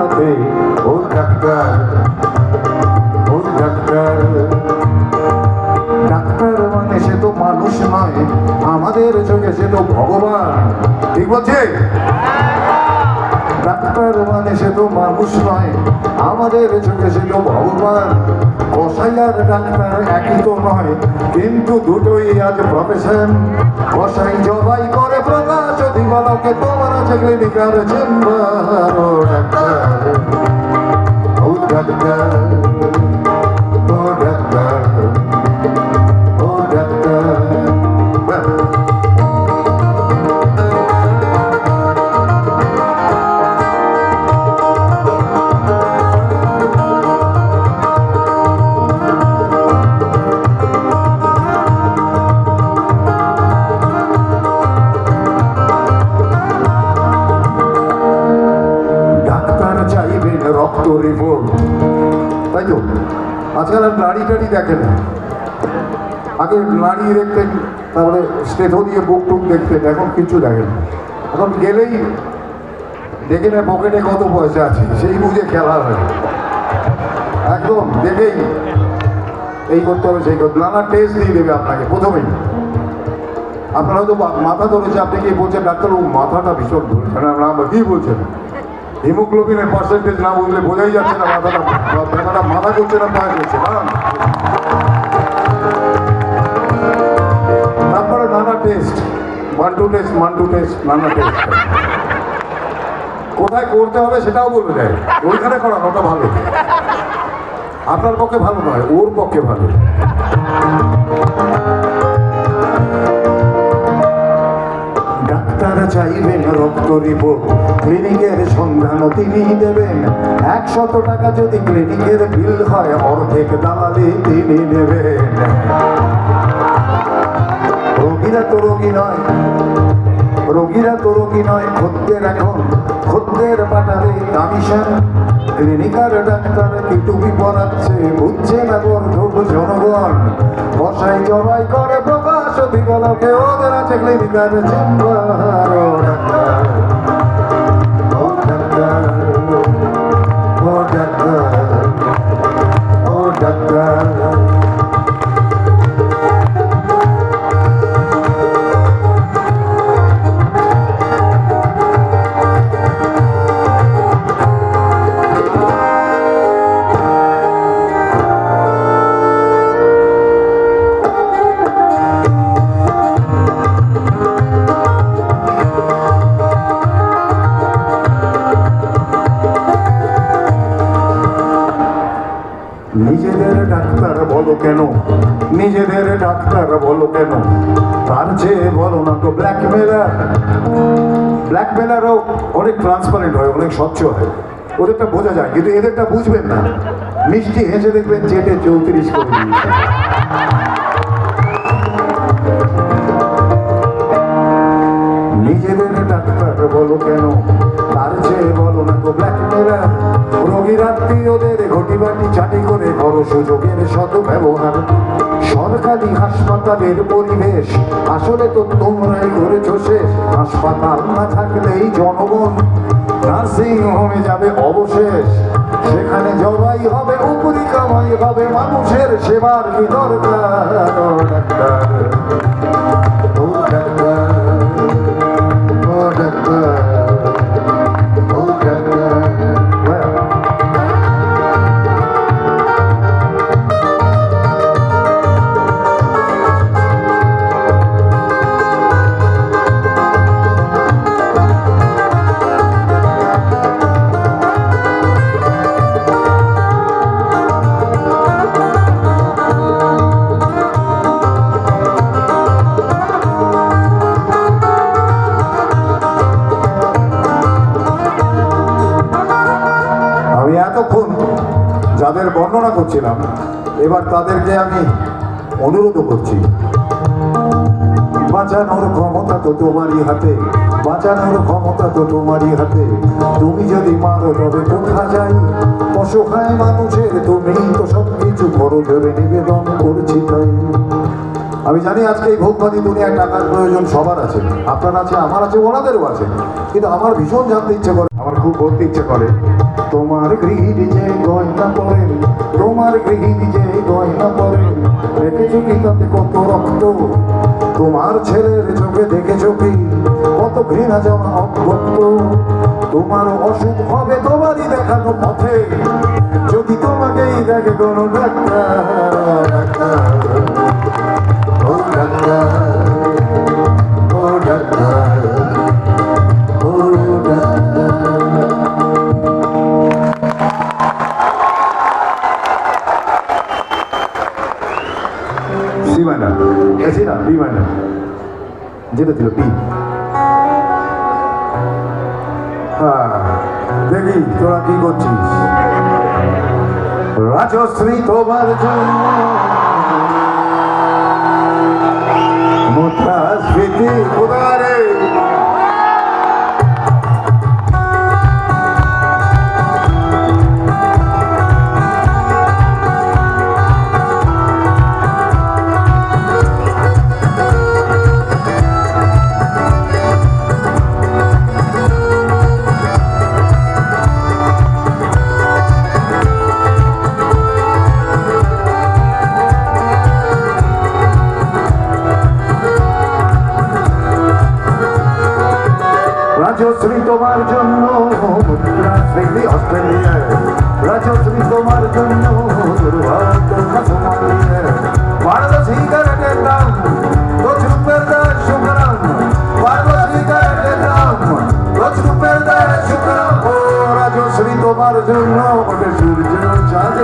পথে ও ডাক্তার ও ডাক্তার। ডাক্তার মানে সে তো মানুষ নয়, আমাদের চোখে সে তো ভগবান। ঠিক বলছে? ডাক্তার মানে সে তো মানুষ নয়, আমাদের চোখে সে তো ভগবান। কসাই ডাক্তার একই তো নয়, কিন্তু দুটোই আজ প্রফেশন কসাই জবাই করে প্রকাশ দিবালকে তোমার আছে ক্লিনিকার চেম্বার ও ডাক্তার নাড়ি টাড়ি দেখে না। আগে নাড়ি দেখতেন, তারপরে স্টেথো দিয়ে বুক টুক দেখতেন, এখন কিছু দেখেন এখন গেলেই দেখে না পকেটে কত পয়সা আছে, সেই বুঝে খেলা হয়। একদম দেখেই এই করতে হবে, সেই করতে নানা টেস্ট দিয়ে দেবে আপনাকে, প্রথমেই। আপনার হয়তো মাথা ধরেছে, আপনি কি বলছেন, ডাক্তারবাবু, মাথাটা ভীষণ ধরেছে। না না কি বলছেন? হিমোগ্লোবিনের পার্সেন্টেজ না বুঝলে বোঝাই যাচ্ছে না মাথাটা মাথাটা মাথা করছে না, পায়ে করছে, না? তারপরে নানা test one two test one two test নানা টেস্ট কোথায় করতে হবে সেটাও বলে দেয় ওইখানে করান, ওটা ভালো। আপনার পক্ষে ভালো নয়, ওর পক্ষে ভালো। চাইবেন রক্ত রিপোর্ট ক্লিনিকের সন্ধানও তিনি দেবেন। একশত টাকা যদি ক্লিনিকের বিল হয়, অর্ধেক দালালি তিনি নেবেন। রোগীরা তো রোগী নয়। রোগীরা তো রোগী নয়, খদ্দের এখন। খদ্দের পাঠাবে কমিশন। ক্লিনিকার ডাক্তার কি টুপি পরাচ্ছে বুঝছে না গর্ধব জনগণ? বসাই জবাই করে প্রকাশ দিগলকে ওদের আছে ক্লিনিকার চেম্বার ও ডাক্তার। ও নিজেদের ডাক্তার বলো কেন? নিজেদের ডাক্তার বলো কেন? তার চেয়ে বলো না তো ব্ল্যাকমেলার ব্ল্যাকমেলারও অনেক ট্রান্সপারেন্ট হয়, অনেক স্বচ্ছ হয়। ওদেরটা বোঝা যায়, কিন্তু এদেরটা বুঝবেন না। মিষ্টি হেসে দেখবেন চেটে চৌত্রিশ করে নিজেদের বলো কেন? তার চেয়ে বলো না তো ব্ল্যাক ব্ল্যাকমেলার রোগীর আত্মীয়দের ঘটিবাটি চাটি করে করো সুযোগের শত ব্যবহার। সরকারি হাসপাতালের পরিবেশ, আসলে তো তোমরাই করেছ শেষ। হাসপাতাল না থাকলেই জনগণ নার্সিং হোমে যাবে অবশেষ। সেখানে জবাই হবে, উপরি কামাই হবে, মানুষের সেবার কি দরকার। এতক্ষণ যাদের বর্ণনা করছিলাম, এবার তাদেরকে আমি অনুরোধ করছি। বাঁচানোর ক্ষমতা তো তোমারই হাতে, বাঁচানোর ক্ষমতা তো তোমারই হাতে। তুমি যদি মারো তবে কোথা যাই? অসহায় মানুষের তুমি তো সব কিছু করো ভেবে নিবেদন করছি তাই। আমি জানি আজকে এই ভোগবাদী দুনিয়ায় টাকার প্রয়োজন সবার আছে। আপনার আছে, আমার আছে, ওনাদেরও আছে। কিন্তু আমার ভীষণ জানতে ইচ্ছে করে আমার খুব বলতে ইচ্ছে করে। তোমার গৃহিণী যে গয়না পরেন, তোমার গৃহিণী যে গয়না পরেন, দেখেছ কি তাতে কত রক্ত? তোমার ছেলের চোখে দেখেছ কি কত ঘৃণা জমা অভ্যক্ত তোমার অসুখ হবে তোমারই দেখানো পথে। যদি তোমাকেই দেখে কোনো ডাক্তার ডাক্তার ডাক্তার। বেঁধে দিল বি হ্যাঁ দেখি তোরা কি করছিস? রাজশ্রী তোমার জন্য মুদ্রাস্ফীতি কোথায়? রাজশ্রী তোমার জন্য অস্ট্রেলিয়ায় রাজশ্রী তোমার জন্য তোমার জন্য সূর্য চাঁদ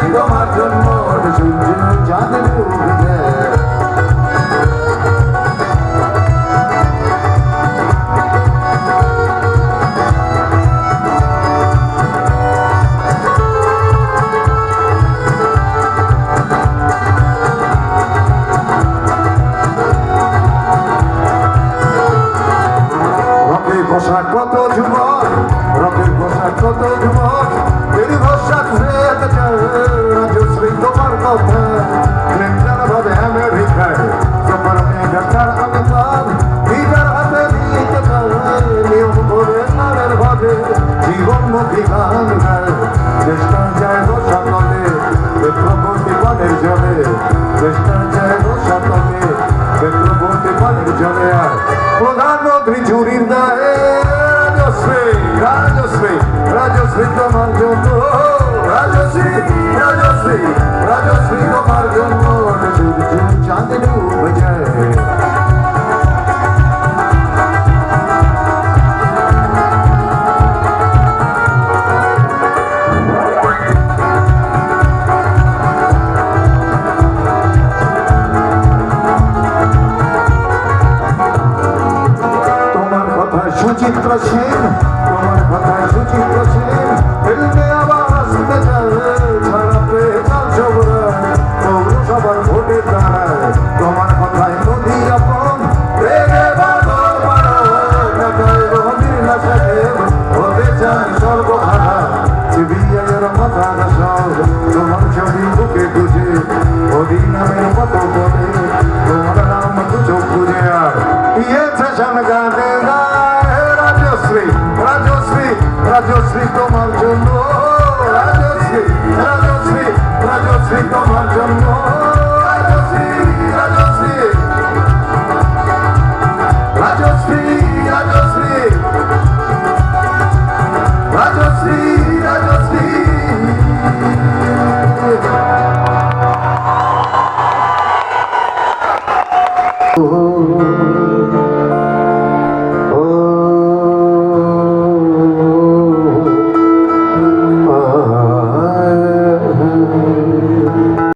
Bring them out to. Victor Margot.